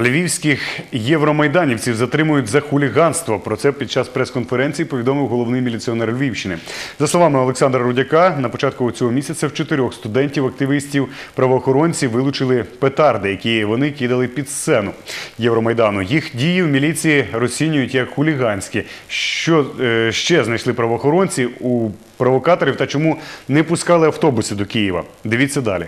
Львівських євромайданівців затримують за хуліганство. Про це під час прес-конференції повідомив головний міліціонер Львівщини. За словами Олександра Рудяка, на початку цього місяця в чотирьох студентів, активістів, правоохоронці вилучили петарди, які вони кидали під сцену Євромайдану. Їх дії в міліції розцінюють як хуліганські. Що е, ще знайшли правоохоронці у провокаторів та чому не пускали автобуси до Києва? Дивіться далі.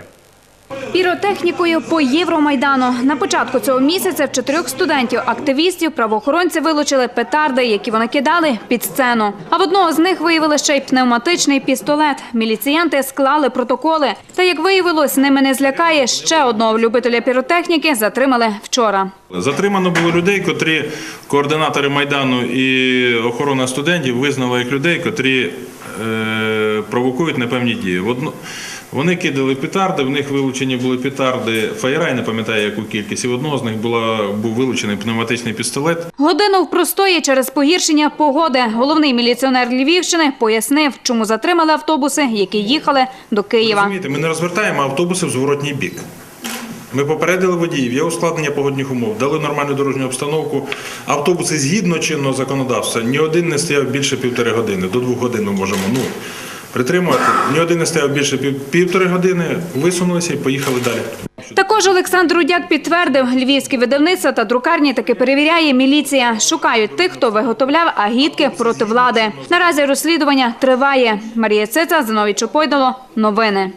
Піротехнікою по Євромайдану. На початку цього місяця в чотирьох студентів, активістів, правоохоронці вилучили петарди, які вони кидали під сцену. А в одного з них виявили ще й пневматичний пістолет. Міліціянти склали протоколи. Та як виявилось, ними не злякає ще одного любителя піротехніки затримали вчора. Затримано було людей, котрі координатори майдану і охорона студентів визнали як людей, котрі е, провокують непевні дії. В Вони кидали петарди, в них вилучені були петарди фаєра, я не пам'ятаю яку кількість. І в одного з них була, був вилучений пневматичний пістолет. Годину в простої через погіршення погоди. Головний міліціонер Львівщини пояснив, чому затримали автобуси, які їхали до Києва. Розумієте, ми не розвертаємо автобуси в зворотній бік. Ми попередили водіїв, є ускладнення погодних умов, дали нормальну дорожню обстановку. Автобуси згідно чинного законодавства, ні один не стояв більше півтори години. До двох годин ми можемо ну, притримувати. Ні один не стояв більше пів- півтори години, висунулися і поїхали далі. Також Олександр Рудяк підтвердив, львівські видавництва та друкарні таки перевіряє міліція. Шукають тих, хто виготовляв агітки проти влади. Наразі розслідування триває. Марія Циця, Зиновій Чопойдало. Новини.